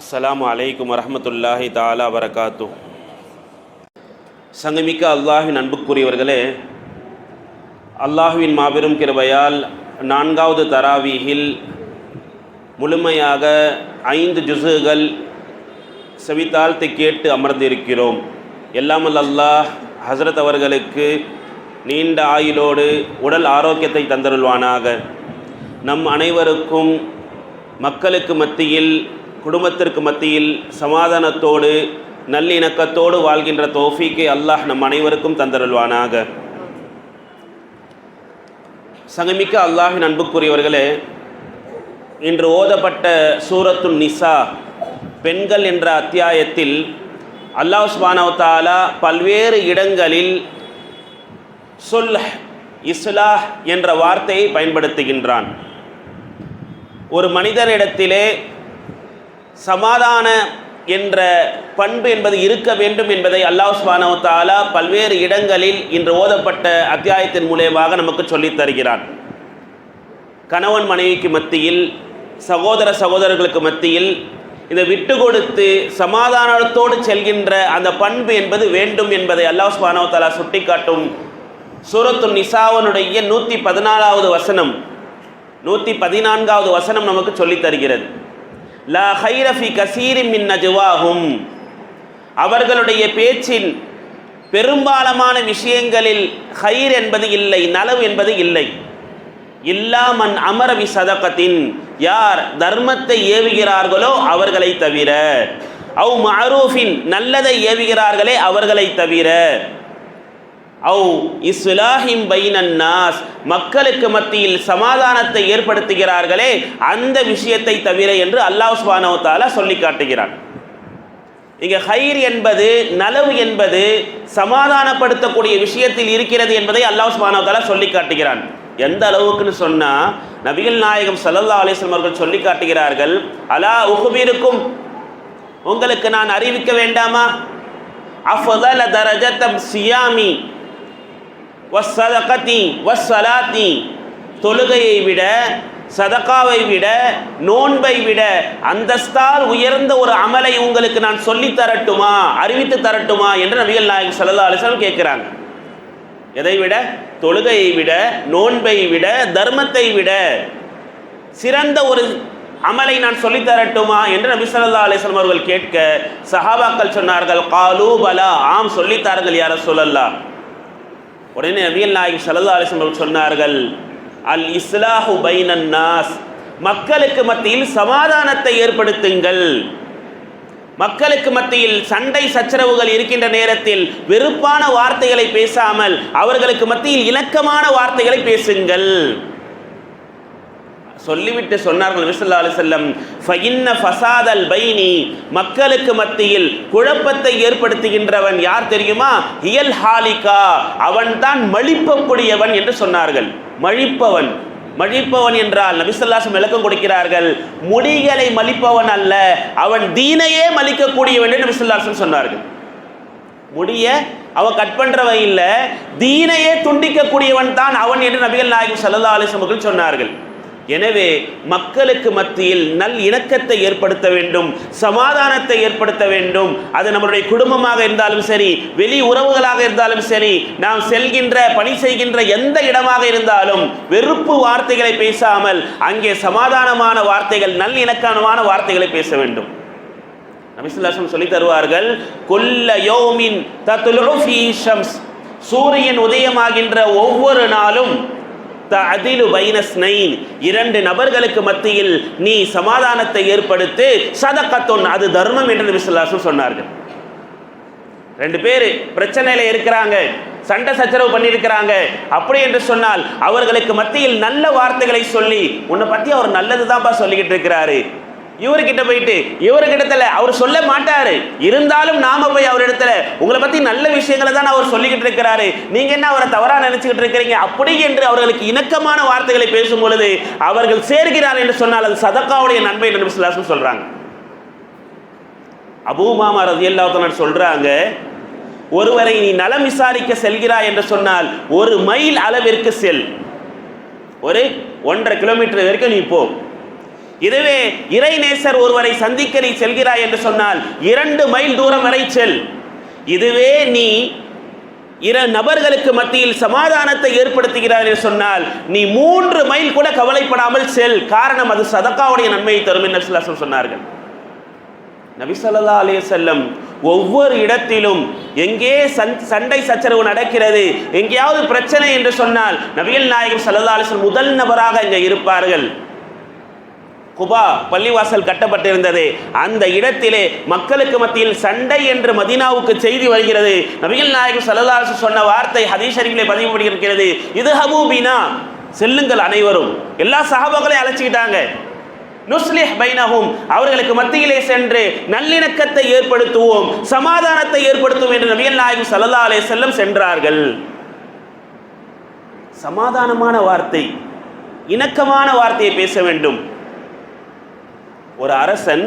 அஸ்ஸலாமு அலைக்கும் வரமத்துல்லாஹி தாலா வரகாத்து சங்கமிக்க அல்லாஹின் அன்புக்குரியவர்களே அல்லாஹுவின் மாபெரும் கிருபையால் நான்காவது தராவீகில் முழுமையாக ஐந்து ஜுசுகள் செவித்தாழ்த்து கேட்டு அமர்ந்திருக்கிறோம். எல்லாமல் அல்லாஹ் ஹசரத் அவர்களுக்கு நீண்ட ஆயுளோடு உடல் ஆரோக்கியத்தை தந்தருள்வானாக. நம் அனைவருக்கும் மக்களுக்கு மத்தியில் குடும்பத்திற்கு மத்தியில் சமாதானத்தோடு நல்லிணக்கத்தோடு வாழ்கின்ற தோஃபீக்கை அல்லாஹ் நம் அனைவருக்கும் தந்தருள்வானாக. சங்கமிக்க அல்லாஹின் அன்புக்குரியவர்களே இன்று ஓதப்பட்ட சூரத்துன் நிசா பெண்கள் என்ற அத்தியாயத்தில் அல்லாஹ் சுபானவ பல்வேறு இடங்களில் சொல் இஸ்லாஹ் என்ற வார்த்தையை பயன்படுத்துகின்றான். ஒரு மனிதரிடத்திலே சமாதான என்ற பண்பு என்பது இருக்க வேண்டும் என்பதை அல்லாஹ் சுபானவ தாலா பல்வேறு இடங்களில் இன்று ஓதப்பட்ட அத்தியாயத்தின் மூலியமாக நமக்கு சொல்லித் தருகிறான். கணவன் மனைவிக்கு மத்தியில் சகோதர சகோதரர்களுக்கு மத்தியில் இதை விட்டு கொடுத்து சமாதானத்தோடு செல்கின்ற அந்த பண்பு என்பது வேண்டும் என்பதை அல்லாஹ் சுபானவ தாலா சுட்டிக்காட்டும். சூரத்து நிசாவனுடைய நூற்றி பதினாலாவது வசனம் நூற்றி பதினான்காவது வசனம் நமக்கு சொல்லித் தருகிறது. லா ஹைரஃபி கசீரி மின் நஜுவாகும் அவர்களுடைய பேச்சின் பெரும்பாலமான விஷயங்களில் ஹைர் என்பது இல்லை நலவு என்பது இல்லை. இல்லாமன் அமரவி சதகத்தின் யார் தர்மத்தை ஏவுகிறார்களோ அவர்களை தவிர அவ் மரூஃபின் நல்லதை ஏவுகிறார்களே அவர்களை தவிர அவு இஸ்லாஹிம் பைனன்னாஸ் மக்களுக்கு மத்தியில் சமாதானத்தை ஏற்படுத்துகிறார்களே அந்த விஷயத்தை தவிர என்று அல்லாஹ் சுபானோ சொல்லி காட்டுகிறான். இங்கே ஹைர் என்பது நலவு என்பது சமாதானப்படுத்தக்கூடிய விஷயத்தில் இருக்கிறது என்பதை அல்லாஹ் சுபானோ சொல்லி காட்டுகிறான். எந்த அளவுக்குன்னு சொன்னால் நபிகள் நாயகம் சல்லல்லா அலிஸ்லம் அவர்கள் சொல்லி காட்டுகிறார்கள் அலா உகுபிருக்கும் உங்களுக்கு நான் அறிவிக்க வேண்டாமா? அஃதல தரஜத்தம் சியாமி. வஸ்ஸதகத்தி வஸ்ஸலாத்தி தொழுகையை விட சதகாவை விட நோன்பை விட அந்தஸ்தால் உயர்ந்த ஒரு அமலை உங்களுக்கு நான் சொல்லி தரட்டுமா அறிவித்து தரட்டுமா என்று நபிகள் நாயகம் சல்லா அலிஸ்லாம் கேட்குறாங்க. எதை விட? தொழுகையை விட நோன்பை விட தர்மத்தை விட சிறந்த ஒரு அமலை நான் சொல்லி தரட்டுமா என்று நபி சொல்லா அலிஸ்லாம் அவர்கள் கேட்க சஹாபாக்கள் சொன்னார்கள் காலூ பலா. ஆம் சொல்லித்தார்கள் யார சொல்லல்லா உடனே நபியல் நாயகி சல்லா சொன்னார்கள் அல் இஸ்லாஹு பைனன் நாஸ். மக்களுக்கு மத்தியில் சமாதானத்தை ஏற்படுத்துங்கள். மக்களுக்கு மத்தியில் சண்டை சச்சரவுகள் இருக்கின்ற நேரத்தில் வெறுப்பான வார்த்தைகளை பேசாமல் அவர்களுக்கு மத்தியில் இணக்கமான வார்த்தைகளை பேசுங்கள். சொல்லிவிட்டு சொன்னார்கள் விசல்லா அலி செல்லம் ஃபைன்ன ஃபசாதல் பைனி. மக்களுக்கு மத்தியில் குழப்பத்தை ஏற்படுத்துகின்றவன் யார் தெரியுமா? இயல் ஹாலிகா. அவன்தான் மழிப்பக்கூடியவன் என்று சொன்னார்கள். மழிப்பவன். மழிப்பவன் என்றால் நபிசல்லாசம் விளக்கம் கொடுக்கிறார்கள். முடிகளை மலிப்பவன் அல்ல. அவன் தீனையே மலிக்கக்கூடியவன் என்று நபிசல்லாசம் சொன்னார்கள். முடிய அவன் கட் பண்ணுறவன் இல்லை. தீனையே துண்டிக்கக்கூடியவன் தான் அவன் என்று நபிகள் நாயகம் சல்லா அலிஸ்மர்கள் சொன்னார்கள். எனவே மக்களுக்கு மத்தியில் நல் இணக்கத்தை ஏற்படுத்த வேண்டும் சமாதானத்தை ஏற்படுத்த வேண்டும். அது நம்மளுடைய குடும்பமாக இருந்தாலும் சரி வெளி உறவுகளாக இருந்தாலும் சரி நாம் செல்கின்ற பணி செய்கின்ற எந்த இடமாக இருந்தாலும் வெறுப்பு வார்த்தைகளை பேசாமல் அங்கே சமாதானமான வார்த்தைகள் நல் இணக்கமான வார்த்தைகளை பேச வேண்டும். நபிசுல்லாசம் சொல்லி தருவார்கள் கொல்ல யோமின் சூரியன் உதயமாகின்ற ஒவ்வொரு நாளும் அதிலு பைனஸ்னைன் இரண்டு நபர்களுக்கு மத்தியில் நீ சமாதானத்தை ஏற்படுத்து சதக்கத்தொன். அது தர்மம் என்று நபிசுல்லாசம் சொன்னார்கள். ரெண்டு பேர் பிரச்சனையில இருக்கிறாங்க சண்டை சச்சரவு பண்ணியிருக்கிறாங்க. அப்படி என்று சொன்னால் அவர்களுக்கு மத்தியில் நல்ல வார்த்தைகளை சொல்லி உன்னை பற்றி அவர் நல்லது தான்ப்பா சொல்லிக்கிட்டு இருக்கிறாரு. இவர்கிட்ட போயிட்டு இவர்கிட்டத்தில் அவர் சொல்ல மாட்டாரு. இருந்தாலும் நாம போய் அவரிடத்துல உங்களை பத்தி நல்ல விஷயங்களை தான் அவர் சொல்லிக்கிட்டு இருக்கிறாரு. நீங்க என்ன அவரை தவறா நினைச்சுக்கிட்டு இருக்கிறீங்க? அப்படி என்று அவர்களுக்கு இணக்கமான வார்த்தைகளை பேசும் பொழுது அவர்கள் சேர்கிறார் என்று சொன்னால் அது சதக்காவுடைய நன்மை என்று சொல்றாங்க. அபூமாமா ரதி அல்லாத்தனர் சொல்றாங்க ஒருவரை நீ நலம் விசாரிக்க செல்கிறாய் என்று சொன்னால் ஒரு மைல் அளவிற்கு செல். ஒரு ஒன்றரை கிலோமீட்டர் வரைக்கும் நீ போ. இதுவே இறைநேசர் ஒருவரை சந்திக்க நீ செல்கிறாய் என்று சொன்னால் இரண்டு மைல் தூரம் வரை செல். இதுவே நீ இரு நபர்களுக்கு மத்தியில் சமாதானத்தை ஏற்படுத்துகிறார் என்று சொன்னால் நீ மூன்று மைல் கூட கவலைப்படாமல் செல். காரணம் அது சதக்காவுடைய நன்மையை தரும் என்று சொன்னார்கள். நபிசல்லா அலே செல்லம் ஒவ்வொரு இடத்திலும் எங்கே சண்டை சச்சரவு நடக்கிறது எங்கேயாவது பிரச்சனை என்று சொன்னால் நபிகள் நாயகம் ஸல்லல்லாஹு அலைஹி முதல் நபராக இங்கே இருப்பார்கள். குபா பள்ளிவாசல் கட்டப்பட்டிருந்தது. அந்த இடத்திலே மக்களுக்கு மத்தியில் சண்டை என்று மதீனாவுக்கு செய்தி வருகிறது. நபிகள் நாயகம் ஸல்லல்லாஹு சொன்ன வார்த்தை ஹதீஷரிகளை பதிவுபடுகிறது. இது ஹபூபினா செல்லுங்கள் அனைவரும். எல்லா சஹாபாக்களையும் அழைச்சிக்கிட்டாங்க. நுஸ்லிஹ் பைனஹும் அவர்களுக்கு மத்தியிலே சென்று நல்லிணக்கத்தை ஏற்படுத்துவோம் சமாதானத்தை ஏற்படுத்துவோம் என்று நபிகள் நாயகம் சல்லா அலே செல்லம் சென்றார்கள். சமாதானமான வார்த்தை இணக்கமான வார்த்தையை பேச வேண்டும். ஒரு அரசன்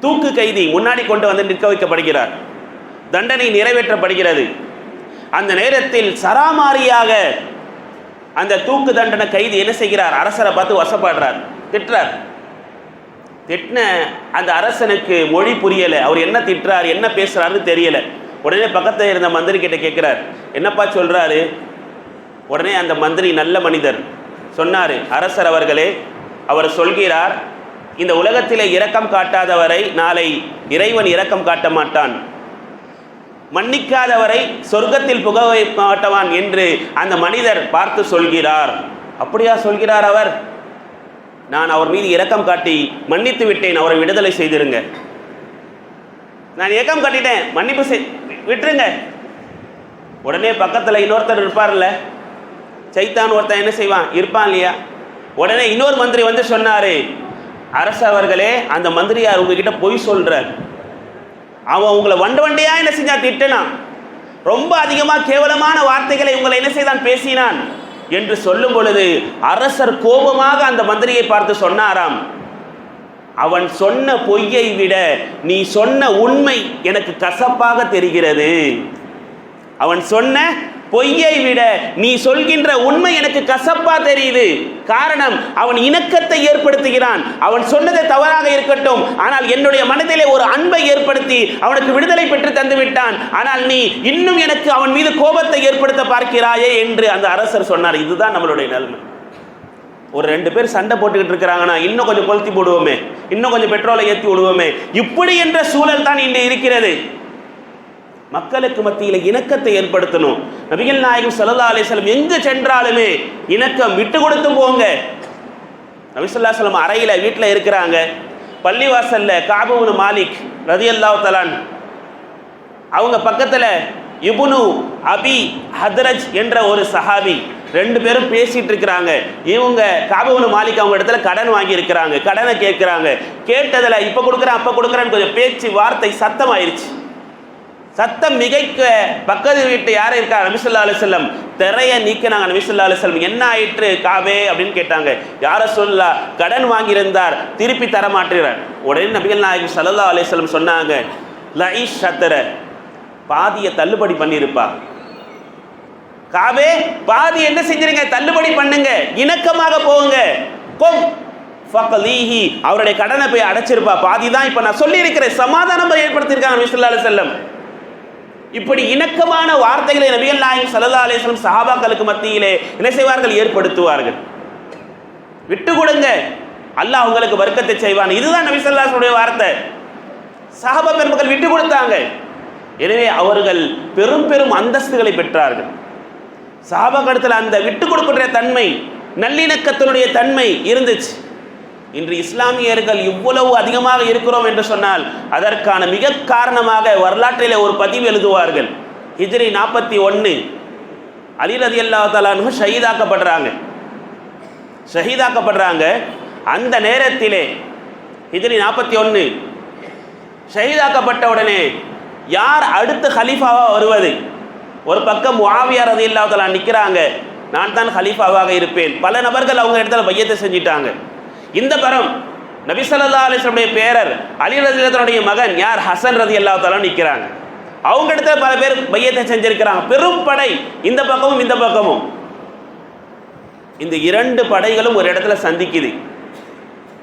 தூக்கு கைதி முன்னாடி கொண்டு வந்து நிற்க வைக்கப்படுகிறார். தண்டனை நிறைவேற்றப்படுகிறது. அந்த நேரத்தில் சராமாரியாக அந்த தூக்கு தண்டனை கைதி என்ன செய்கிறார்? அரசரை பார்த்து வசப்படுறார். திட்டுறார். திட்டின அந்த அரசனுக்கு மொழி புரியலை. அவர் என்ன திட்டுறார் என்ன பேசுறாருன்னு தெரியல. உடனே பக்கத்தில் இருந்த மந்திரி கிட்ட கேட்குறார். என்னப்பா சொல்றாரு? உடனே அந்த மந்திரி நல்ல மனிதர் சொன்னார். அரசர் அவர்களே அவர் சொல்கிறார் இந்த உலகத்திலே இரக்கம் காட்டாதவரை நாளை இறைவன் இரக்கம் காட்ட மாட்டான். மன்னிக்காதவரை சொர்க்கத்தில் புக மாட்டவான் என்று அந்த மனிதர் பார்த்து சொல்கிறார். அப்படியா சொல்கிறார் அவர்? நான் அவர் மீது இரக்கம் காட்டி மன்னித்து விட்டேன் அவரை விடுதலை செய்திருங்க. நான் இயக்கம் காட்டிட்டேன் மன்னிப்பு செய் விட்டுருங்க. உடனே பக்கத்தில் இன்னொருத்தர் இருப்பார்ல சைத்தான் ஒருத்தன் என்ன செய்வான்? இருப்பான் இல்லையா? உடனே இன்னொரு மந்திரி வந்து சொன்னாரு அரசு அவர்களே அந்த மந்திரியார் உங்ககிட்ட பொய் சொல்கிறார் அவன் உங்களை வண்ட வண்டையாக என்ன செஞ்சான் திட்டினான் ரொம்ப அதிகமாக கேவலமான வார்த்தைகளை உங்களை என்ன செய்தான் பேசினான்? என்று சொல்லும் பொழுது அரசர் கோபமாக அந்த மந்திரியை பார்த்து சொன்னாராம். அவன் சொன்ன பொய்யை விட நீ சொன்ன உண்மை எனக்கு கசப்பாக தெரிகிறது. அவன் சொன்ன பொய்யை விட நீ சொல்கின்ற உண்மை எனக்கு கசப்பா தெரியுது. காரணம் அவன் இணக்கத்தை ஏற்படுத்துகிறான். அவன் சொன்னது தவறாக இருக்கட்டும். ஆனால் என்னுடைய மனதிலே ஒரு அன்பை ஏற்படுத்தி அவனுக்கு விடுதலை பெற்று தந்து விட்டான். ஆனால் நீ இன்னும் எனக்கு அவன் மீது கோபத்தை ஏற்படுத்த பார்க்கிறாயே என்று அந்த அரசர் சொன்னார். இதுதான் நம்மளுடைய நிலைமை. ஒரு ரெண்டு பேர் சண்டை போட்டுக்கிட்டு இருக்கிறாங்கன்னா இன்னும் கொஞ்சம் கொளுத்தி போடுவோமே. இன்னும் கொஞ்சம் பெட்ரோலை ஏற்றி விடுவோமே. இப்படி என்ற சூழல் தான் இன்று இருக்கிறது. மக்களுக்கு மத்தியில் இணக்கத்தை ஏற்படுத்தணும். நபிகள் நாயகம் சல்லா அலிஸ்லம் எங்கு சென்றாலுமே இணக்கம் விட்டு கொடுத்து போங்க. நபிசல்லா சொல்லம் அறையில் வீட்டில் இருக்கிறாங்க. பள்ளிவாசல்ல காபூனு மாலிக் ரதியல்லாஹு தலான் அவங்க பக்கத்தில் இபுனு அபி ஹத்ரஜ் என்ற ஒரு சஹாபி ரெண்டு பேரும் பேசிட்டு இருக்கிறாங்க. இவங்க காபுனு மாலிக் அவங்க இடத்துல கடன் வாங்கி இருக்கிறாங்க. கடனை கேட்குறாங்க. கேட்டதில் இப்போ கொடுக்குறேன் அப்போ கொடுக்குறேன்னு கொஞ்சம் பேச்சு வார்த்தை சத்தம் ஆயிடுச்சு சத்தம் மிகைக்க பக்கத்து வீட்டு யார் இருக்கா? நபிசுல்லா அலுவலம் திரைய நீக்கினாங்க நபிசுல்லா அலுவலம் என்ன ஆயிற்று காவே? அப்படின்னு கேட்டாங்க. யார சொல்லா கடன் வாங்கியிருந்தார். திருப்பி தர மாட்டேறார் உடனே நபிகள் நாயகம் சல்லா அலுவலம் சொன்னாங்க லைஷ் சத்தர பாதியை தள்ளுபடி பண்ணியிருப்பா. காவே பாதி என்ன செஞ்சிருங்க? தள்ளுபடி பண்ணுங்க. இணக்கமாக போங்க. கொம். ஃபக்லீஹி அவருடைய கடனை போய் அடைச்சிருப்பா. பாதி தான் இப்போ நான் சொல்லியிருக்கிறேன். சமாதானம் ஏற்படுத்தியிருக்காங்க நபிசுல்லா அலுவலம் இப்படி இணக்கமான வார்த்தைகளை நபிகள் நாயகம் சல்லா அலிஸ்லம் சஹாபாக்களுக்கு மத்தியிலே என்ன செய்வார்கள்? ஏற்படுத்துவார்கள். விட்டு கொடுங்க. அல்லாஹ் உங்களுக்கு வர்க்கத்தை செய்வான். இதுதான் நபி சொல்லாசுடைய வார்த்தை. சஹாபா பெருமக்கள் விட்டு கொடுத்தாங்க. எனவே அவர்கள் பெரும் பெரும் அந்தஸ்துகளை பெற்றார்கள். சஹாபாக்களத்தில் அந்த விட்டு கொடுக்கின்ற தன்மை நல்லிணக்கத்தினுடைய தன்மை இருந்துச்சு. இன்று இஸ்லாமியர்கள் இவ்வளவு அதிகமாக இருக்கிறோம் என்று சொன்னால் அதற்கான மிக காரணமாக வரலாற்றிலே ஒரு பதிவு எழுதுவார்கள். ஹிஜ்ரி நாற்பத்தி ஒன்று அலி ரதி அல்லா தலானு ஷஹீதாக்கப்படுறாங்க. ஷஹீதாக்கப்படுறாங்க. அந்த நேரத்திலே ஹிஜ்ரி நாற்பத்தி ஒன்று ஷஹீதாக்கப்பட்ட உடனே யார் அடுத்து ஹலீஃபாவாக வருவது? ஒரு பக்கம் முவாவியார் ரதி அல்லா நிற்கிறாங்க நான் தான் ஹலீஃபாவாக இருப்பேன். பல நபர்கள் அவங்க இடத்துல பையத்தை செஞ்சிட்டாங்க. இந்த பரம் நபிசல்லா அலிஸ்லமுடைய பேரர் அலி ரதியல்லாஹுடைய மகன் யார்? ஹசன் ரதி அல்லாஹ் நிற்கிறாங்க அவங்க இடத்துல பல பேர் மையத்தை செஞ்சிருக்கிறாங்க. பெரும் படை இந்த பக்கமும் இந்த பக்கமும். இந்த இரண்டு படைகளும் ஒரு இடத்துல சந்திக்குது.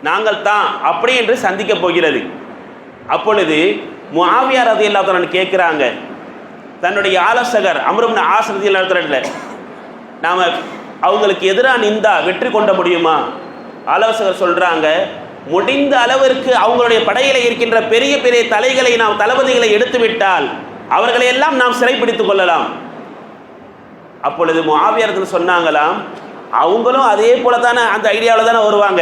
நாங்கள் தான் அப்படி என்று சந்திக்க போகிறது. அப்பொழுது முஆவியார் ரதி அல்லாத்தவன் கேட்குறாங்க. தன்னுடைய ஆலோசகர் அமரும் ஆசிரதி இல்லாத நாம் அவங்களுக்கு எதிராக நின்றா வெற்றி கொண்ட முடியுமா? ஆலோசகர் சொல்கிறாங்க முடிந்த அளவிற்கு அவங்களுடைய படையில் இருக்கின்ற பெரிய பெரிய தலைகளை நாம் தளபதிகளை எடுத்து விட்டால் அவர்களை எல்லாம் நாம் சிறைப்பிடித்துக் கொள்ளலாம். அப்பொழுது மாவியர்கள் சொன்னாங்களாம் அவங்களும் அதே போல தானே அந்த ஐடியாவில் தானே வருவாங்க.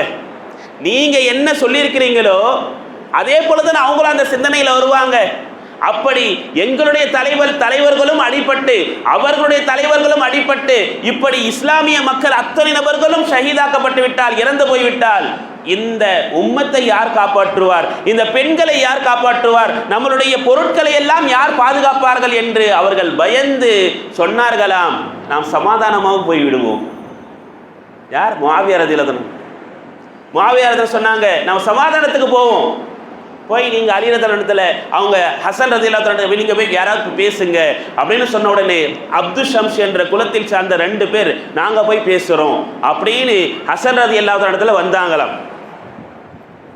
நீங்கள் என்ன சொல்லியிருக்கிறீங்களோ அதே போல தானே அவங்களும் அந்த சிந்தனையில் வருவாங்க. அப்படி எங்களுடைய தலைவர் தலைவர்களும் அடிபட்டு அவர்களுடைய தலைவர்களும் அடிபட்டு இப்படி இஸ்லாமிய மக்கள் அத்தனை நபர்களும் ஷஹீதாக்கப்பட்டு விட்டால் இறந்து போய்விட்டால் இந்த உம்மத்தை யார் காப்பாற்றுவார்? இந்த பெண்களை யார் காப்பாற்றுவார்? நம்மளுடைய பொருட்களை எல்லாம் யார் பாதுகாப்பார்கள் என்று அவர்கள் பயந்து சொன்னார்களாம். நாம் சமாதானமாக போய்விடுவோம். யார்? மாவியார் மாவியாரதன் சொன்னாங்க நம்ம சமாதானத்துக்கு போவோம். போய் நீங்க அலிரதனத்தில் அவங்க ஹசன் ரதி இல்லாத நீங்க போய் யாராவது பேசுங்க அப்படின்னு சொன்ன உடனே அப்துல் ஷம்ஸ் என்ற குலத்தில் சார்ந்த ரெண்டு பேர் நாங்க போய் பேசுறோம். அப்படின்னு ஹசன் ரதி இல்லாத இடத்துல வந்தாங்களாம்.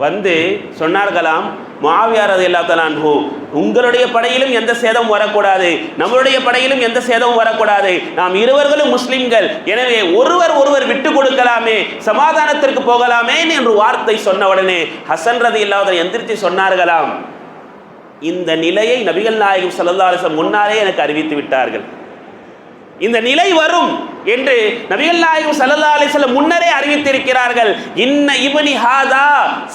வந்து சொன்னார்களாம் மாவியார் அது எல்லாத்தலான்ஹூ உங்களுடைய படையிலும் எந்த சேதமும் வரக்கூடாது. நம்மளுடைய படையிலும் எந்த சேதமும் வரக்கூடாது. நாம் இருவர்களும் முஸ்லிம்கள். எனவே ஒருவர் ஒருவர் விட்டு கொடுக்கலாமே சமாதானத்திற்கு போகலாமே என்று வார்த்தை சொன்ன உடனே ஹசன் ரதி இல்லாத எந்திரிச்சு சொன்னார்களாம் இந்த நிலையை நபிகள் நாயகம் சல்லா முன்னாலே எனக்கு அறிவித்து விட்டார்கள். இந்த நிலை வரும். என்று நபிகள் நாயகம் சல்லா அலிஸ்லம் முன்னரே அறிவித்திருக்கிறார்கள். இன்ன இவனி ஹாதா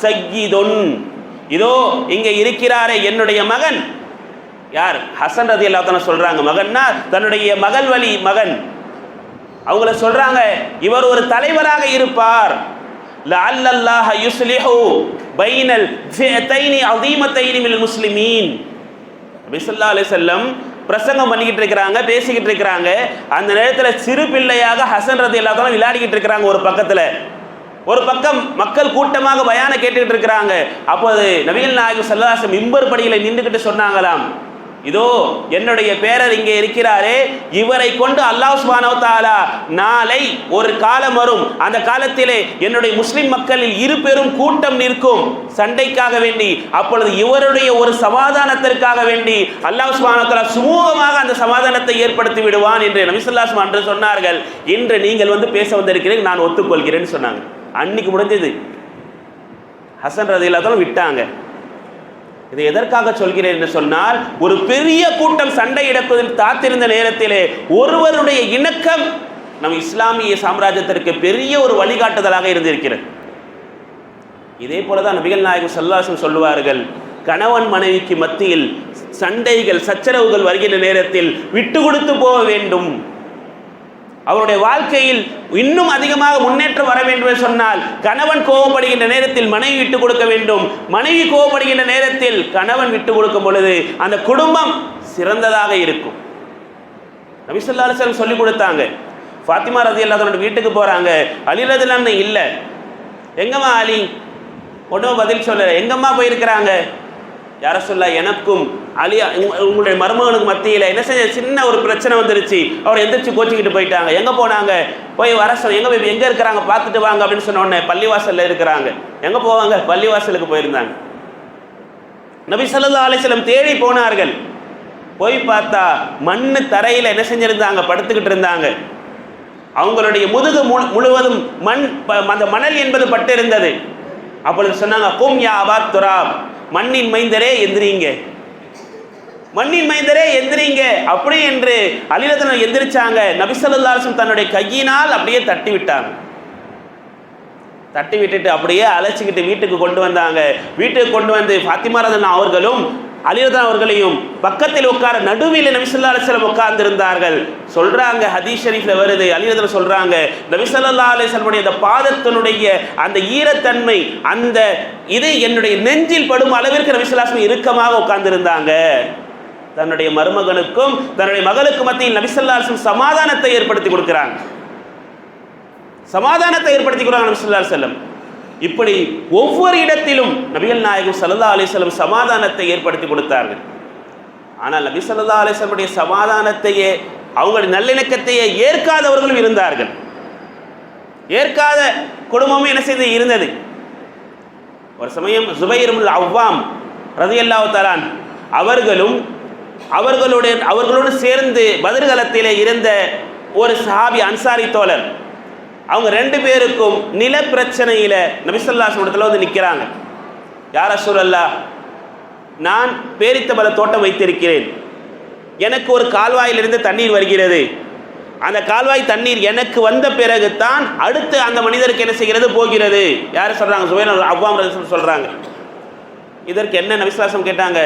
சய்யிதுன். இதோ இங்க இருக்கிறாரே என்னுடைய மகன். யார்? ஹசன் ரதி அல்லாத்தன சொல்றாங்க மகன்னா தன்னுடைய மகள் வழி மகன். அவங்கள சொல்றாங்க இவர் ஒரு தலைவராக இருப்பார். லஅல்லல்லாஹ யுஸ்லிஹு பைனல் ஃபிஅத்தைனி அதீமத்தைனி மினல் முஸ்லிமீன். நபி ஸல்லல்லாஹு அலைஹி வஸல்லம் பிரசங்கம் பண்ணிக்கிட்டு இருக்கிறாங்க பேசிக்கிட்டு இருக்கிறாங்க. அந்த நேரத்தில் சிறு பிள்ளையாக ஹசன் ரதி எல்லாத்தாலும் விளையாடிக்கிட்டு இருக்கிறாங்க ஒரு பக்கத்தில். ஒரு பக்கம் மக்கள் கூட்டமாக பயான கேட்டுக்கிட்டு இருக்கிறாங்க. அப்போது நவீன நாயகம் சல்லாசம் மிம்பர் படியில் நின்றுக்கிட்டு சொன்னாங்களாம். இதோ என்னுடைய பேரர் இங்கே இருக்கிறாரே இவரை கொண்டு அல்லாஹ் சுபானோ தாலா நாளை ஒரு காலம் வரும். அந்த காலத்திலே என்னுடைய முஸ்லிம் மக்களில் இரு பெரும் கூட்டம் நிற்கும். சண்டைக்காக வேண்டி அப்பொழுது இவருடைய ஒரு சமாதானத்திற்காக வேண்டி அல்லாஹ் சுபானோ தாலா சுமூகமாக அந்த சமாதானத்தை ஏற்படுத்தி விடுவான் என்று நபிசுல்லாஸ் என்று சொன்னார்கள். இன்று நீங்கள் வந்து பேச வந்திருக்கிறீர்கள் நான் ஒத்துக்கொள்கிறேன்னு சொன்னாங்க. அன்னைக்கு முடிஞ்சது. ஹசன் ரதி இல்லாதாலும் விட்டாங்க. இதை எதற்காக சொல்கிறேன் என்று சொன்னால் ஒரு பெரிய கூட்டம் சண்டையிடப்பதில் தாத்திருந்த நேரத்திலே ஒருவருடைய இணக்கம் நம் இஸ்லாமிய சாம்ராஜ்யத்திற்கு பெரிய ஒரு வழிகாட்டுதலாக இருந்திருக்கிறது. இதே போலதான் நபிகள் நாயகம் சல்லாசம் சொல்லுவார்கள் கணவன் மனைவிக்கு மத்தியில் சண்டைகள் சச்சரவுகள் வருகின்ற நேரத்தில் விட்டு கொடுத்து போக வேண்டும். அவருடைய வாழ்க்கையில் இன்னும் அதிகமாக முன்னேற்றம் வர வேண்டும் என்று சொன்னால் கணவன் கோபப்படுகின்ற நேரத்தில் மனைவி விட்டு கொடுக்க வேண்டும். மனைவி கோபப்படுகின்ற நேரத்தில் கணவன் விட்டு கொடுக்கும் பொழுது அந்த குடும்பம் சிறந்ததாக இருக்கும். நபிசல்லா சொல்லிக் சொல்லி கொடுத்தாங்க. ஃபாத்திமா ரதி அல்லாதோட வீட்டுக்கு போகிறாங்க அலிரதுலான்னு இல்லை. எங்கம்மா அலி? ஒன்றும் பதில் சொல்ல எங்கம்மா போயிருக்கிறாங்க? யார சொல்ல எனக்கும் அலியா உங்களுடைய மருமகனுக்கு மத்தியில் என்ன செஞ்ச சின்ன ஒரு பிரச்சனை வந்துருச்சு. அவர் எந்திரிச்சு கோச்சிக்கிட்டு போயிட்டாங்க. எங்கே போனாங்க? போய் வர சொல்ல எங்கே போய் எங்கே இருக்கிறாங்க? பார்த்துட்டு வாங்க அப்படின்னு சொன்ன உடனே பள்ளிவாசலில் இருக்கிறாங்க. எங்கே போவாங்க? பள்ளிவாசலுக்கு போயிருந்தாங்க. நபி சொல்லா அலிஸ்லம் தேடி போனார்கள். போய் பார்த்தா மண்ணு தரையில் என்ன செஞ்சுருந்தாங்க? படுத்துக்கிட்டு இருந்தாங்க. அவங்களுடைய முதுகு முழுவதும் மண் அந்த மணல் என்பது பட்டு இருந்தது அப்பொழுது சொன்னாங்க கும் யா அபாத் துராப். மண்ணின் மைந்தரே எந்திரிங்க. மண்ணின் மைந்தரே எந்திரிங்க. அப்படி என்று அலிரதனை எந்திரிச்சாங்க. நபிசல்லாசம் தன்னுடைய கையினால் அப்படியே தட்டி விட்டாங்க. தட்டி விட்டுட்டு அப்படியே அழைச்சிக்கிட்டு வீட்டுக்கு கொண்டு வந்தாங்க. வீட்டுக்கு கொண்டு வந்து ஃபாத்திமாரதன் அவர்களும் அலிரதன் அவர்களையும் பக்கத்தில் உட்கார நடுவில் நபிசல்லா அலிஸ்லம் உட்கார்ந்து இருந்தார்கள் சொல்றாங்க ஹதீஸ் ஷரீஃப்ல வருது. அலிரதன் சொல்றாங்க நபிசல்லா அலிஸ்லமுடைய அந்த பாதத்தினுடைய அந்த ஈரத்தன்மை அந்த இது என்னுடைய நெஞ்சில் படும் அளவிற்கு நபிசல்லாஸ்லம் இறுக்கமாக உட்கார்ந்து இருந்தாங்க தன்னுடைய மருமகனுக்கும் தன்னுடைய மகளுக்கு மத்தியில் நபிசல்லா அலிஸ்லம் சமாதானத்தை ஏற்படுத்தி கொடுக்கிறாங்க. சமாதானத்தை ஏற்படுத்தி கொடுக்குறாங்க நபிசல்லா செல்லம் இப்படி ஒவ்வொரு இடத்திலும் நபிகள் நாயகம் சல்லா அலிஸ்லம் சமாதானத்தை ஏற்படுத்தி கொடுத்தார்கள். ஆனால் நபி சல்லா அலிஸ்லமுடைய சமாதானத்தையே அவங்களுடைய நல்லிணக்கத்தையே ஏற்காதவர்களும் இருந்தார்கள். ஏற்காத குடும்பமும் என்ன செய்து இருந்தது? ஒரு சமயம் ஜுபைருல் அவ்வாம் ரதியல்லாஹு தலான் அவர்களும் அவர்களுடைய அவர்களோடு சேர்ந்து பதிர்களத்திலே இருந்த ஒரு சஹாபி அன்சாரி தோழர் அவங்க ரெண்டு பேருக்கும் நில பிரச்சனையில் நபிசல்லாஸ் வந்து நிற்கிறாங்க யார சூழல்லா நான் பேரித்தபல தோட்டம் வைத்திருக்கிறேன். எனக்கு ஒரு கால்வாயிலிருந்து தண்ணீர் வருகிறது. அந்த கால்வாய் தண்ணீர் எனக்கு வந்த பிறகு தான் அடுத்து அந்த மனிதருக்கு என்ன செய்கிறது? போகிறது. யார் சொல்கிறாங்க சுவேன் அவ்வாம் சொல்கிறாங்க இதற்கு என்ன நபிசுவாசம் கேட்டாங்க?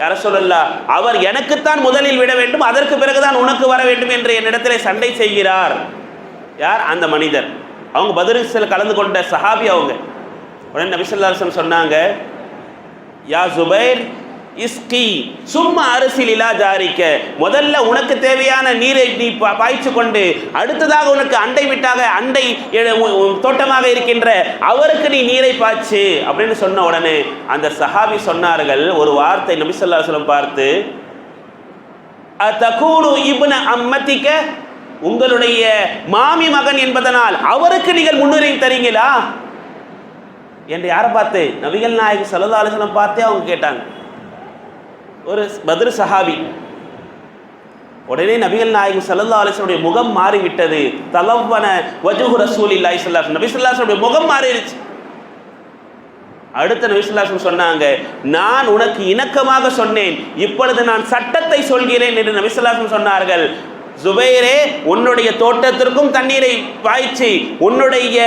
யார சொல்லல அவர் எனக்குத்தான் முதலில் விட வேண்டும் அதற்கு பிறகுதான் உனக்கு வர வேண்டும் என்று என்னிடத்திலே சண்டை செய்கிறார். யார்? அந்த மனிதர். அவங்க பதில் கலந்து கொண்ட சஹாபி அவங்க. உடனே நபிசல்லாசம் சொன்னாங்க யா ஜுபைர் இஸ்கி சும்மா அரசியல் இலா ஜாரிக்க. முதல்ல உனக்கு தேவையான நீரை நீ பா- பாய்ச்சு கொண்டு அடுத்ததாக உனக்கு அண்டை விட்டாக அண்டை தோட்டமாக இருக்கின்ற அவருக்கு நீ நீரை பாய்ச்சு. அப்படின்னு சொன்ன உடனே அந்த சஹாபி சொன்னார்கள் ஒரு வார்த்தை நபி ஸல்லல்லாஹு பார்த்து தகூனு இப்ன அம்மத்திக்க உங்களுடைய மாமி மகன் என்பதனால் அவருக்கு நீங்கள் முன்னுரிமை தரீங்களா? என்று யாரை பார்த்து? நபிகள் நாயகம் சலதாலோசனம் பார்த்தே அவங்க கேட்டாங்க. ஒரு பதில் சஹாபி. உடனே நபிகள் நாயகம் சல்லா அலிஸ்வனுடைய முகம் மாறிவிட்டது. தலவன வஜுஹு ரசூல் இல்லா இஸ்லாம் நபி சொல்லாசனுடைய முகம் மாறிடுச்சு. அடுத்த நபிசுல்லாசம் சொன்னாங்க நான் உனக்கு இணக்கமாக சொன்னேன். இப்பொழுது நான் சட்டத்தை சொல்கிறேன் என்று நபிசுல்லாசம் சொன்னார்கள். ஜுபைரே உன்னுடைய தோட்டத்திற்கும் தண்ணீரை பாய்ச்சி உன்னுடைய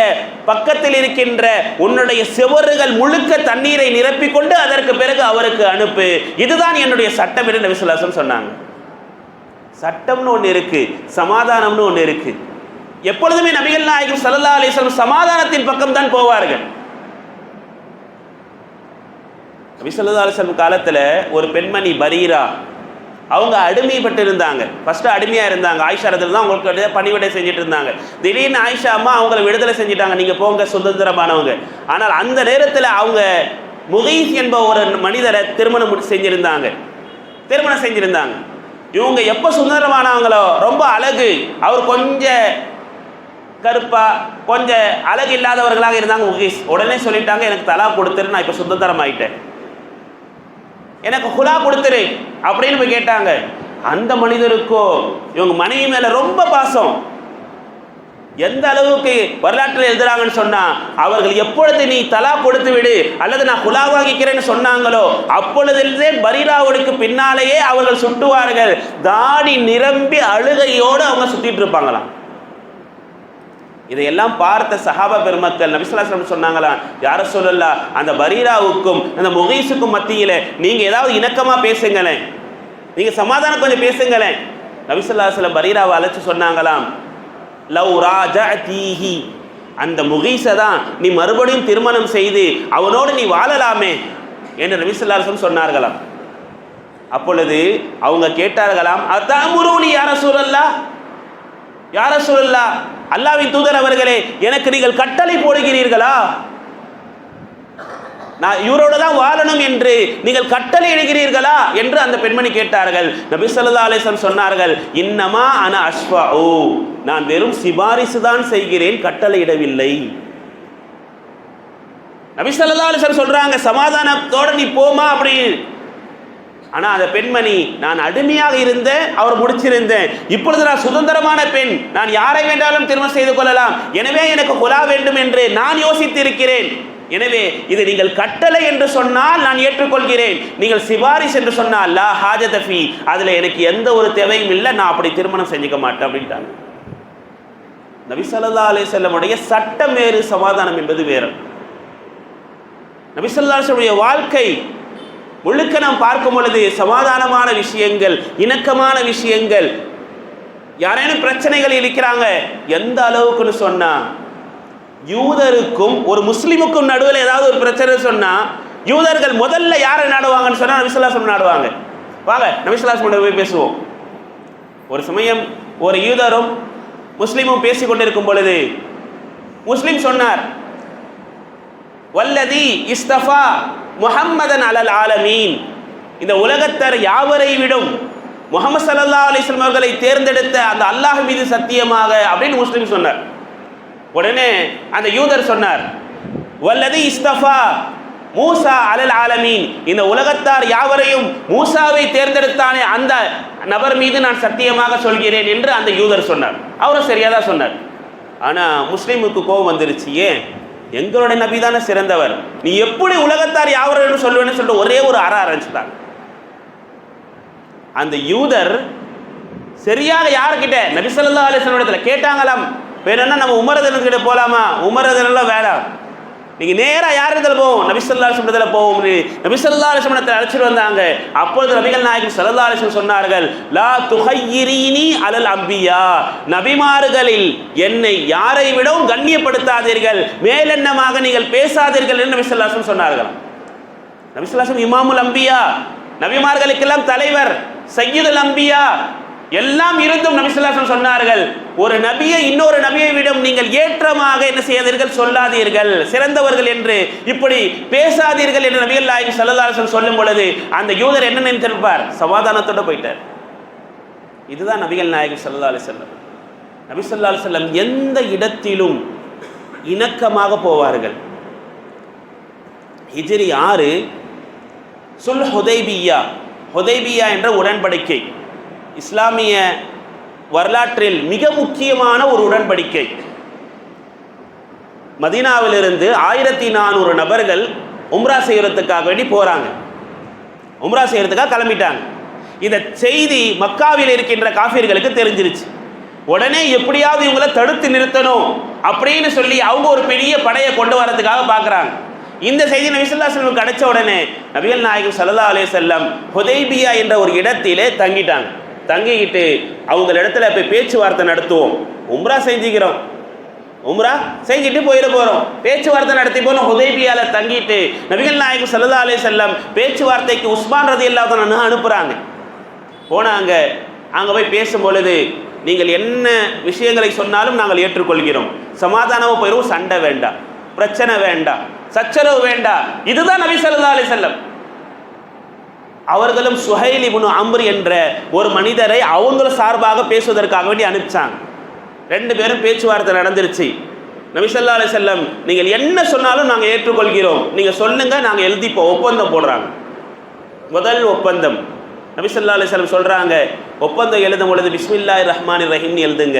பக்கத்தில் இருக்கின்ற உன்னுடைய செவறுகள் முழுக்க தண்ணீரை நிரப்பிக்கொண்டு அதற்கு பிறகு அவருக்கு அனுப்பு. இதுதான் என்னுடைய சட்டம் என்று நபிசுல்லாசம் சொன்னாங்க. சட்டம்னு ஒன்று இருக்கு சமாதானம்னு ஒன்று இருக்கு. எப்பொழுதுமே நபிகள் நாயகம் சல்லா அலைஹி சமாதானத்தின் பக்கம் தான் போவார்கள். நபி ஸல்லல்லாஹு அலைஹி காலத்தில் ஒரு பெண்மணி பரீரா அவங்க அடிமைப்பட்டு இருந்தாங்க ஃபஸ்ட்டு அடிமையாக இருந்தாங்க. ஆயிஷா இடத்துல தான் அவங்களுக்கு பணிவிடை செஞ்சுட்டு இருந்தாங்க திடீர்னு ஆயிஷா அம்மா அவங்கள விடுதலை செஞ்சுட்டாங்க. நீங்கள் போங்க சுதந்திரமானவங்க. ஆனால் அந்த நேரத்தில் அவங்க முகைஸ் என்ப ஒரு மனிதரை திருமணம் செஞ்சுருந்தாங்க. திருமணம் செஞ்சுருந்தாங்க. இவங்க எப்போ சுதந்திரமானவங்களோ ரொம்ப அழகு. அவர் கொஞ்சம் கருப்பாக கொஞ்சம் அழகு இல்லாதவர்களாக இருந்தாங்க முகேஷ் உடனே சொல்லிட்டாங்க எனக்கு தலா கொடுத்துரு நான் இப்போ சுதந்திரம் ஆகிட்டேன் எனக்கு குலா கொடுத்துரு அப்படின்னு போய் கேட்டாங்க. அந்த மனிதருக்கோ இவங்க மனைவி மேலே ரொம்ப பாசம். எந்த அளவுக்கு வரலாற்றில் எழுதுறாங்கன்னு சொன்னா அவர்கள் எப்பொழுது நீ தலா கொடுத்து விடு அல்லது நான் குலா வாங்கிக்கிறேன்னு சொன்னாங்களோ அப்பொழுதிலே பரீராவுக்கு பின்னாலேயே அவர்கள் சுட்டுவார்கள். தாடி நிரம்பி அழுகையோடு அவங்க சுத்திட்டு இருப்பாங்களாம். இதையெல்லாம் பார்த்த சஹாபா பெருமக்கள் நபிசுல்லாஸ்லம் சொன்னாங்களாம் யார சொல்லல்லா அந்த பரீராவுக்கும் அந்த முகைஸுக்கும் மத்தியில நீங்க ஏதாவது இணக்கமா பேசுங்களேன். நீங்க சமாதானம் கொஞ்சம் பேசுங்களேன். நபிசுல்லாஸ்லம் பரீராவை அழைச்சு சொன்னாங்களாம் லவ் ராஜீஹி அந்த முகைஸை தான் நீ மறுபடியும் திருமணம் செய்து அவனோடு நீ வாழலாமே என்று நபிசுல்லாஸ்லம் சொன்னார்களாம். அப்பொழுது அவங்க கேட்டார்களாம் அத்தாமுருனி யார சூழல்லா யார சொல்லா அல்லாவின் தூதர் அவர்களே எனக்கு நீங்கள் கட்டளை போடுகிறீர்களா? நான் இவரோட தான் வாழணும் என்று நீங்கள் கட்டளை இடுகிறீர்களா? என்று அந்த பெண்மணி கேட்டார்கள். நபி ஸல்லல்லாஹு அலிசன் சொன்னார்கள் இன்னமா அன அஸ்வா ஓ நான் வெறும் சிபாரிசு தான் செய்கிறேன் கட்டளை இடவில்லை. நபி ஸல்லல்லாஹு அலிசன் சொல்றாங்க சமாதானத்தோட நீ போமா அப்படி ஆனால் அந்த பெண்மணி நான் அடிமையாக இருந்தேன் அவர் முடிச்சிருந்தேன். இப்பொழுது நான் சுதந்திரமான பெண். நான் யாரை வேண்டாலும் திருமணம் செய்து கொள்ளலாம். எனவே எனக்கு கொலா வேண்டும் என்று நான் யோசித்திருக்கிறேன். எனவே இது நீங்கள் கட்டளை என்று சொன்னால் நான் ஏற்றுக்கொள்கிறேன். நீங்கள் சிபாரிஸ் என்று சொன்னால் லா ஹாஜதஃபி அதில் எனக்கு எந்த ஒரு தேவையும் இல்லை. நான் அப்படி திருமணம் செஞ்சுக்க மாட்டேன் அப்படின்ட்டாங்க. நபி ஸல்லல்லாஹு அலைஹி சட்டம் வேறு சமாதானம் என்பது வேறு. நபி வாழ்க்கை முழுக்க நாம் பார்க்கும் பொழுது சமாதானமான விஷயங்கள் இணக்கமான விஷயங்கள். யாரேனும் பிரச்சனைகள் இருக்கிறாங்க எந்த அளவுக்குன்னு சொன்னா யூதருக்கும் ஒரு முஸ்லிமுக்கும் நடுவில் ஏதாவது ஒரு பிரச்சனை சொன்னா யூதர்கள் முதல்ல யாரை நாடுவாங்கன்னு சொன்னா நபிசுல்லாசம் நாடுவாங்க. வாங்க நபிசுல்லாசம் போய் பேசுவோம். ஒரு சமயம் ஒரு யூதரும் முஸ்லீமும் பேசிக் கொண்டிருக்கும் பொழுது முஸ்லீம் சொன்னார் வல்லதி இஸ்தஃபா முஹம்மதன் அலல் ஆலமீன். இந்த உலகத்தர் யாவரை விடும்? முகமது சல்லா அலைஹி அவர்களை தேர்ந்தெடுத்த அந்த அல்லாஹ் மீது சத்தியமாக அப்படின்னு முஸ்லிம் சொன்னார். உடனே அந்த யூதர் சொன்னார் வல்லதி இஸ்தஃபா மூசா அலல் ஆலமீன். இந்த உலகத்தார் யாவரையும் மூசாவை தேர்ந்தெடுத்தானே அந்த நபர் மீது நான் சத்தியமாக சொல்கிறேன் என்று அந்த யூதர் சொன்னார். அவரும் சரியாக தான் சொன்னார். ஆனால் முஸ்லீமுக்கு கோபம் வந்துருச்சு. ஏன்? எங்களுடைய நபி தானே சிறந்தவர். நீ எப்படி உலகத்தார் யாவரையும் சொல்லுவேன்னு சொல்லிட்டு ஒரே ஒரு அற ஆரம்பிச்சுட்டாங்க. அந்த யூதர் சரியாக யாருக்கிட்ட நபிசல்லா ஸல்லல்லாஹு கேட்டாங்களாம். வேணும்னா நம்ம உமரதனத்துக்கிட்ட கிட்ட போலாமா? உமரதனெல்லாம் வேலை நீங்கள் நேராக யார் இடத்துல போவோம்? நபிசல்லா ஸல்லல்லாஹு போவோம் நபிசல்லா இடத்துல அழைச்சிட்டு வந்தாங்க. அப்பொழுது நபிகள் நாயகம் ஸல்லல்லாஹு அலைஹி சொன்னார்கள் லா துகையிரீனி அலல் அம்பியா. நபிமார்களில் என்னை யாரை விடவும் கண்ணியப்படுத்தாதீர்கள் மேலெண்ணமாக நீங்கள் பேசாதீர்கள் என்று நபி சொன்னார்கள். நபிசல்லாசம் இமாமுல் அம்பியா. நபிமார்களுக்கெல்லாம் தலைவர் சையீதுல் அம்பியா. எல்லாம் இருந்தும் நபி சொன்னார்கள் ஒரு நபியை இன்னொரு நபியை விடம் நீங்கள் ஏற்றமாக என்ன செய்யாதீர்கள் சொல்லாதீர்கள். சிறந்தவர்கள் என்று இப்படி பேசாதீர்கள் என்று நபிகள் நாயகம் ஸல்லல்லாஹு சொல்லும் பொழுது அந்த யூதர் என்ன நினைத்திருப்பார் சமாதானத்தோட போயிட்டார். இதுதான் நபிகள் நாயகம் ஸல்லல்லாஹு அலைஹி வஸல்லம். நபி ஸல்லல்லாஹு அலைஹி எந்த இடத்திலும் இணக்கமாக போவார்கள். ஹிஜ்ரி ஆறு சுல் ஹுதைபியா ஹுதைபியா என்ற உடன்படிக்கை. இஸ்லாமிய வரலாற்றில் மிக முக்கியமான ஒரு உடன்படிக்கை. மதீனாவிலிருந்து ஆயிரத்தி நானூறு நபர்கள் உம்ரா செய்யறதுக்காக வேண்டி போகிறாங்க உம்ரா செய்யறதுக்காக கிளம்பிட்டாங்க. இந்த செய்தி மக்காவில் இருக்கின்ற காஃபியர்களுக்கு தெரிஞ்சிருச்சு. உடனே எப்படியாவது இவங்களை தடுத்து நிறுத்தணும் அப்படின்னு சொல்லி அவங்க ஒரு பெரிய படையை கொண்டு வரதுக்காக பார்க்குறாங்க இந்த செய்தி நபி ஸல்லல்லாஹு கிடைச்ச உடனே நபிகள் நாயகம் சல்லா அலே செல்லம் ஹுதைபியா என்ற ஒரு இடத்திலே தங்கிட்டாங்க. தங்கிக்கிட்டு அவங்க இடத்துல போய் பேச்சுவார்த்தை நடத்துவோம். உம்ரா செஞ்சுக்கிறோம். உம்ரா செஞ்சுட்டு போயிட போகிறோம் பேச்சுவார்த்தை நடத்தி போனோம் ஹுதைபியால தங்கிட்டு நபிகள் நாயகம் ஸல்லல்லாஹு அலே செல்லம் பேச்சுவார்த்தைக்கு உஸ்மான் ரதி இல்லாத அனுப்புகிறாங்க போனாங்க அங்கே போய் பேசும் பொழுது நீங்கள் என்ன விஷயங்களை சொன்னாலும் நாங்கள் ஏற்றுக்கொள்கிறோம். சமாதானமாக போயிடும் சண்டை வேண்டாம். பிரச்சனை வேண்டாம். சச்சரவு வேண்டாம். இதுதான் நபி ஸல்லல்லாஹு அலைஹி செல்லம் அவர்களும் சுஹைல் இப்னு அம்ர் என்ற ஒரு மனிதரை அவங்கள சார்பாக பேசுவதற்காக வேண்டி அனுப்பிச்சாங்க. ரெண்டு பேரும் பேச்சுவார்த்தை நடந்துருச்சு. நபி அலி செல்லம் நீங்கள் என்ன சொன்னாலும் நாங்கள் ஏற்றுக்கொள்கிறோம். நீங்கள் சொல்லுங்கள் நாங்கள் எழுதிப்போம் ஒப்பந்தம் போடுறாங்க. முதல் ஒப்பந்தம். நபிசல்லா அலி செல்லம் சொல்கிறாங்க ஒப்பந்தம் எழுதும் பொழுது பிஸ்மில்லாய் ரஹ்மான் ரஹீம்னு எழுதுங்க.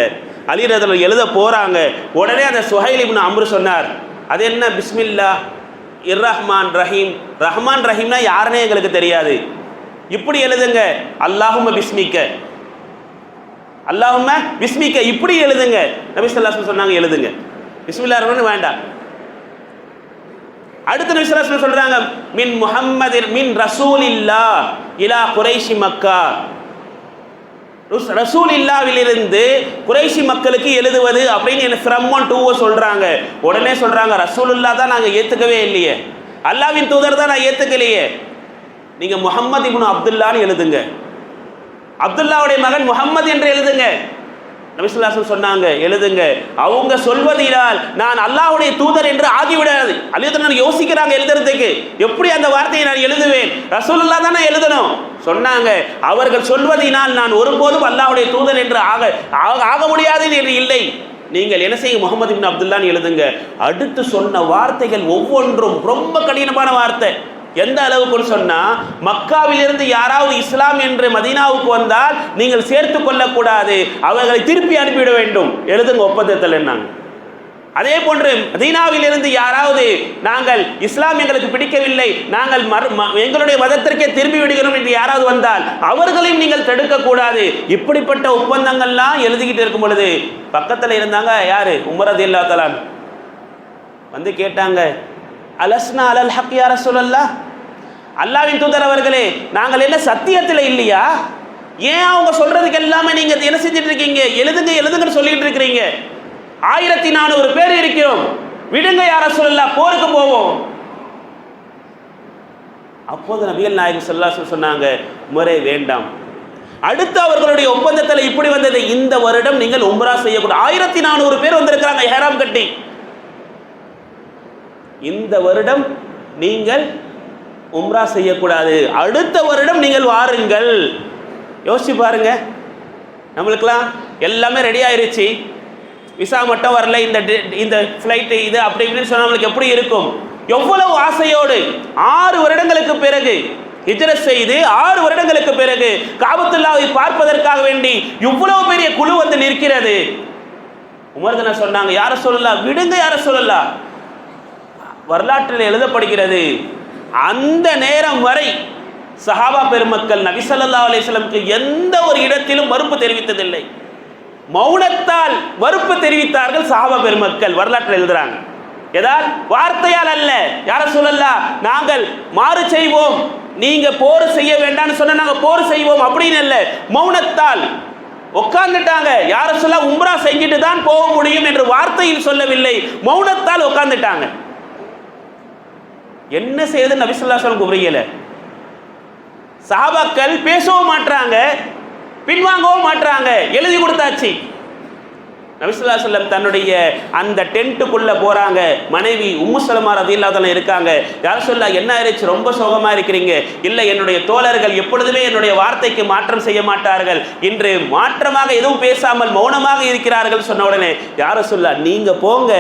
அலி ரதல் எழுத போகிறாங்க உடனே அந்த சுஹைல் இப்னு அம்ரு சொன்னார் அது என்ன? பிஸ்மில்லா இர் ரஹ்மான் ரஹீம். ரஹ்மான் ரஹீம்னா யாருன்னே எங்களுக்கு தெரியாது. இப்படி எழுதுங்க. அல்லாஹும்ம பிஸ்மிக்க. அல்லாஹும்ம பிஸ்மிக்க. இப்படி எழுதுங்க. நபி ஸல்லல்லாஹு சொன்னாங்க எழுதுங்க. பிஸ்மில்லா ரஹ்மான் வேண்டாம். அடுத்த நபி சொல்றாங்க மின் முஹம்மதிர் மின் ரசூலில்லா இலா குரைஷி மக்கா. ரசூல் இல்லாவிலிருந்து குறைஷி மக்களுக்கு எழுதுவது அப்படின்னு என்ன ஃப்ரம் ஒன் டூவை சொல்கிறாங்க உடனே சொல்கிறாங்க ரசூல் இல்லா தான் நாங்கள் ஏற்றுக்கவே இல்லையே. அல்லாவின் தூதர் தான் நான் ஏற்றுக்கலையே நீங்கள் முஹம்மது இப்னு அப்துல்லான்னு எழுதுங்க. அப்துல்லாவுடைய மகன் முகம்மது என்று எழுதுங்க. நபிசுல்லாசன் சொன்னாங்க எழுதுங்க. அவங்க சொல்வதினால் நான் அல்லாஹுடைய தூதர் என்று ஆகிவிடாது. அலிதன் யோசிக்கிறாங்க எழுதுறதுக்கு. எப்படி அந்த வார்த்தையை நான் எழுதுவேன்? ரசூலுல்லா தானே எழுதணும். சொன்னாங்க. அவர்கள் சொல்வதினால் நான் ஒருபோதும் அல்லாஹுடைய தூதர் என்று ஆக ஆக- ஆக முடியாது என்று இல்லை. நீங்கள் என்ன செய்ய முகமது பின் அப்துல்லான்னு எழுதுங்க. அடுத்து சொன்ன வார்த்தைகள் ஒவ்வொன்றும் ரொம்ப கடினமான வார்த்தை. எந்த அளவுக்குன்னு சொன்னால் மக்காவிலிருந்து யாராவது இஸ்லாம் என்று மதீனாவுக்கு வந்தால் நீங்கள் சேர்த்து கொள்ளக்கூடாது. அவர்களை திருப்பி அனுப்பிவிட வேண்டும். எழுதுங்க ஒப்பந்தத்தில் என்னாங்க அதே போன்று மதீனாவிலிருந்து யாராவது நாங்கள் இஸ்லாம் எங்களுக்கு பிடிக்கவில்லை நாங்கள் மறு ம- எங்களுடைய மதத்திற்கே திரும்பி விடுகிறோம் என்று யாராவது வந்தால் அவர்களையும் நீங்கள் தடுக்கக்கூடாது. இப்படிப்பட்ட ஒப்பந்தங்கள்லாம் எழுதிக்கிட்டு இருக்கும் பொழுது பக்கத்தில் இருந்தாங்க யாரு? உமரது இல்லா தலான் வந்து கேட்டாங்க அலஸ்னா அலல் ஹக் யார ரசூலல்லாஹ்? அல்லாவின் தூதர் அவர்களே நாங்கள் என்ன சத்தியத்தில் இல்லையா? ஏன் அவங்க சொல்றதுக்கு எல்லாமே நீங்க என்ன செஞ்சுட்டு இருக்கீங்க எழுதுங்க எழுதுங்கன்னு சொல்லிட்டு இருக்கிறீங்க ஆயிரத்தி நானூறு பேர் இருக்கிறோம். விடுங்க யார சொல்லலாம் போருக்கு போவோம். அப்போது நபிகள் நாயகம் சொல்லா சொன்னாங்க முறை வேண்டாம். அடுத்து அவர்களுடைய ஒப்பந்தத்தில் இப்படி வந்தது இந்த வருடம் நீங்கள் உம்ரா செய்யக்கூடாது. ஆயிரத்தி நானூறு பேர் வந்திருக்கிறாங்க ஹேராம் கட்டி. இந்த வருடம் நீங்கள் உம்ரா செய்யக்கூடாது. அடுத்த வருடம் நீங்கள் வாருங்கள். யோசிச்சு பாருங்க. நம்மளுக்கெல்லாம் எல்லாமே ரெடி ஆயிருச்சு. விசா மட்டும் வரல இந்த இந்த ஃப்ளைட்டு இது அப்படி இப்படின்னு சொன்னால் நம்மளுக்கு எப்படி இருக்கும்? எவ்வளவு ஆசையோடு ஆறு வருடங்களுக்கு பிறகு ஹிஜ்ரத் செய்து ஆறு வருடங்களுக்கு பிறகு காபத்துல்லாவை பார்ப்பதற்காக வேண்டி இவ்வளவு பெரிய குழு வந்து நிற்கிறது. உமர்தன சொன்னாங்க யார சொல்லலாம் விடுங்க யார சொல்லலாம் வரலாற்றில் எழுதப்படுகிறது அந்த நேரம் வரை சஹாபா பெருமக்கள் நபிசல்லா ஸல்லல்லாஹு எந்த ஒரு இடத்திலும் மறுப்பு தெரிவித்ததில்லை. மௌனத்தால் மறுப்பு தெரிவித்தார்கள் சஹாபா பெருமக்கள் வரலாற்றில் எழுதுறாங்க. ஏதால்? வார்த்தையால் அல்ல. யார சொல்லலாம் நாங்கள் மாறு செய்வோம். நீங்க போர் செய்ய வேண்டாம்னு சொன்ன நாங்க போர் செய்வோம் அப்படின்னு இல்ல மௌனத்தால். உட்கார்ந்துட்டாங்க யார சொல்ல உம்ரா செஞ்சுட்டு தான் போக முடியும் என்று வார்த்தையில் சொல்லவில்லை. மௌனத்தால் உட்கார்ந்துட்டாங்க என்ன செய்யுது நபிசுல்லா சொல்லம் புரியல சாபாக்கள் பேசவும் மாட்றாங்க பின்வாங்கவும் மாட்டுறாங்க எழுதி கொடுத்தாச்சு. நபிசுல்லா சொல்லம் தன்னுடைய அந்த டென்ட்டுக்குள்ளே போகிறாங்க மனைவி உம்மு சலமா ரதியில்லாதவங்க இருக்காங்க. யார் சொல்ல என்ன ஆயிடுச்சு ரொம்ப சோகமாக இருக்கிறீங்க. இல்லை என்னுடைய தோழர்கள் எப்பொழுதுமே என்னுடைய வார்த்தைக்கு மாற்றம் செய்ய மாட்டார்கள். இன்று மாற்றமாக எதுவும் பேசாமல் மௌனமாக இருக்கிறார்கள் சொன்ன உடனே யார சொல்ல நீங்கள் போங்க.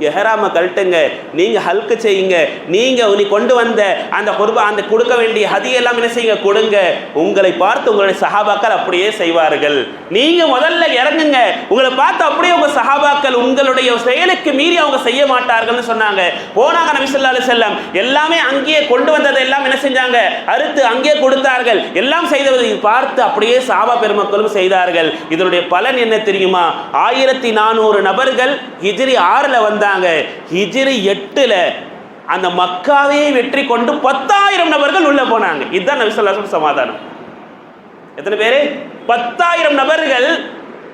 எஹராம கழட்டுங்க. நீங்கள் ஹல்க்கு செய்யுங்க. நீங்கள் நீ கொண்டு வந்த அந்த குர்பா அந்த கொடுக்க வேண்டிய ஹதியெல்லாம் என்ன செய்யுங்க? கொடுங்க. உங்களை பார்த்து உங்களுடைய சஹாபாக்கள் அப்படியே செய்வார்கள். நீங்கள் முதல்ல இறங்குங்க. உங்களை பார்த்து அப்படியே உங்கள் சஹாபாக்கள் உங்களுடைய செயலுக்கு மீறி அவங்க செய்ய மாட்டார்கள்னு சொன்னாங்க. போனாங்க நபி ஸல்லல்லாஹு செல்லம் எல்லாமே அங்கேயே கொண்டு வந்ததை எல்லாம் என்ன செஞ்சாங்க? அறுத்து அங்கேயே கொடுத்தார்கள். எல்லாம் செய்ததை பார்த்து அப்படியே சாபா பெருமக்களும் செய்தார்கள். இதனுடைய பலன் என்ன தெரியுமா? ஆயிரத்தி நானூறு நபர்கள் ஹிஜ்ரி வந்த வந்தாங்க ஹிஜிரி எட்டுல அந்த மக்காவையே வெற்றி கொண்டு பத்தாயிரம் நபர்கள் உள்ள போனாங்க. இதுதான் நபிசல்லாசம் சமாதானம். எத்தனை பேரு? பத்தாயிரம் நபர்கள்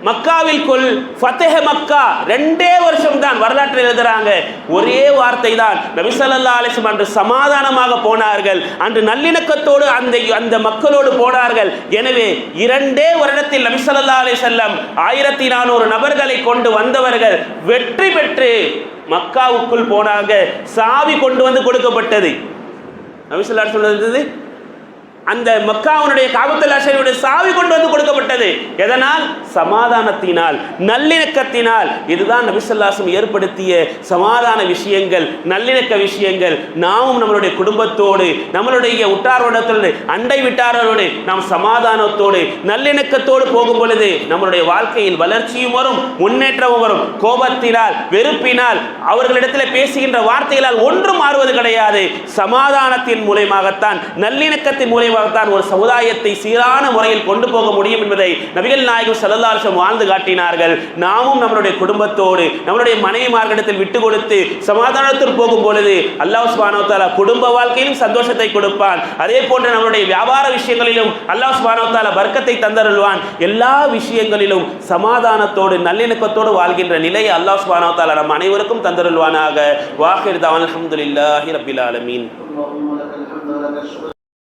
மக்காவில் கொல் ஃபத்தேஹ மக்கா ரெண்டே வருஷம் தான் வரலாற்றில் எழுதுறாங்க. ஒரே வார்த்தை தான் நபிசல்லா ஸல்லல்லாஹு அன்று சமாதானமாக போனார்கள். அன்று நல்லிணக்கத்தோடு அந்த அந்த மக்களோடு போனார்கள். எனவே இரண்டே வருடத்தில் நபிசல்லா ஸல்லல்லாஹு அலைஹி ஆயிரத்தி நானூறு நபர்களை கொண்டு வந்தவர்கள் வெற்றி பெற்று மக்காவுக்குள் போனாங்க. சாவி கொண்டு வந்து கொடுக்கப்பட்டது. நபிசல்லா சொல்றது அந்த மக்காவுனுடைய காபத்துல்லா ஷரீஃபுடைய சாவி கொண்டு வந்து கொடுக்கப்பட்டது. எதனால்? சமாதானத்தினால் நல்லிணக்கத்தினால். இதுதான் நபிசல்லாசம் ஏற்படுத்திய சமாதான விஷயங்கள் நல்லிணக்க விஷயங்கள். நாமும் நம்மளுடைய குடும்பத்தோடு நம்மளுடைய உட்டாரோடத்தோடு அண்டை விட்டாரோடு நாம் சமாதானத்தோடு நல்லிணக்கத்தோடு போகும் பொழுது நம்மளுடைய வாழ்க்கையில் வளர்ச்சியும் வரும் முன்னேற்றமும் வரும். கோபத்தினால் வெறுப்பினால் அவர்களிடத்தில் பேசுகின்ற வார்த்தைகளால் ஒன்றும் மாறுவது கிடையாது. சமாதானத்தின் மூலயமாகத்தான் நல்லிணக்கத்தின் மூலயமாகத்தான் ஒரு சமுதாயத்தை சீரான முறையில் கொண்டு போக முடியும் என்பதை நபிகள் நாயகம் செல்லல்லாசம் வாழ்ந்து காட்டினார்கள். நாமும் நம்மளுடைய குடும்பத்தோடு நம்மளுடைய மனைவிமார்களிடத்தில் விட்டு கொடுத்து சமாதானத்தில் போகும் பொழுது அல்லாஹ் சுபானோத்தாலா குடும்ப வாழ்க்கையிலும் சந்தோஷத்தை கொடுப்பான். அதே போன்று நம்மளுடைய வியாபார விஷயங்களிலும் அல்லாஹ் சுபானோத்தாலா வர்க்கத்தை தந்தருள்வான். எல்லா விஷயங்களிலும் சமாதானத்தோடு நல்லிணக்கத்தோடு வாழ்கின்ற நிலையை அல்லாஹ் சுபானோத்தாலா நம் அனைவருக்கும் தந்தருள்வானாக. வாஹிர் தான் அலமதுல்லாஹி ரபில் ஆலமீன்.